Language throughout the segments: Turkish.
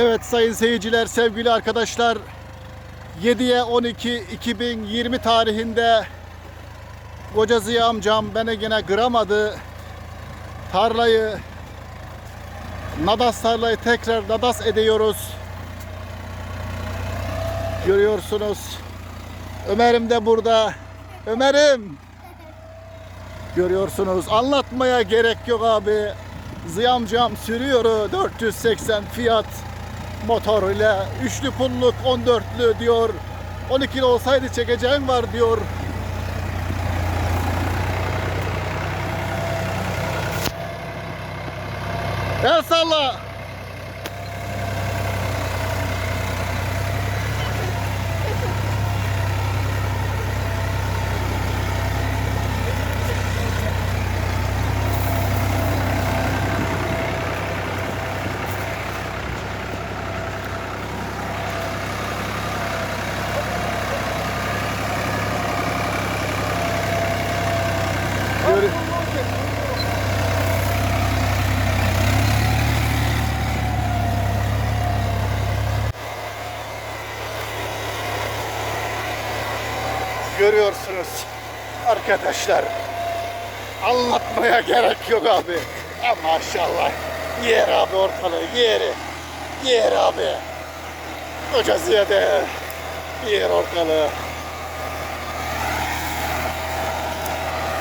Evet sayın seyirciler, sevgili arkadaşlar 7'ye 12 2020 tarihinde Koca Ziya amcam beni yine kıramadı. Tarlayı Nadas tarlayı tekrar Nadas ediyoruz. Görüyorsunuz. Ömer'im de burada. Ömer'im. Görüyorsunuz. Anlatmaya gerek yok abi. Ziyamcam sürüyor 480 fiyat motor ile üçlü pulluk 14'lü diyor. 12 olsaydı çekeceğim var diyor. El salla. Görüyorsunuz arkadaşlar. Anlatmaya gerek yok abi. Ha, maşallah. Yer abi ortalığı yeri. Yer abi. Koca ziyade. Yer ortalığı.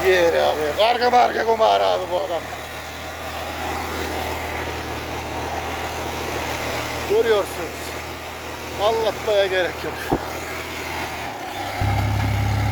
Yer abi. Karga marga kumar abi bu adam. Görüyorsunuz. Anlatmaya gerek yok.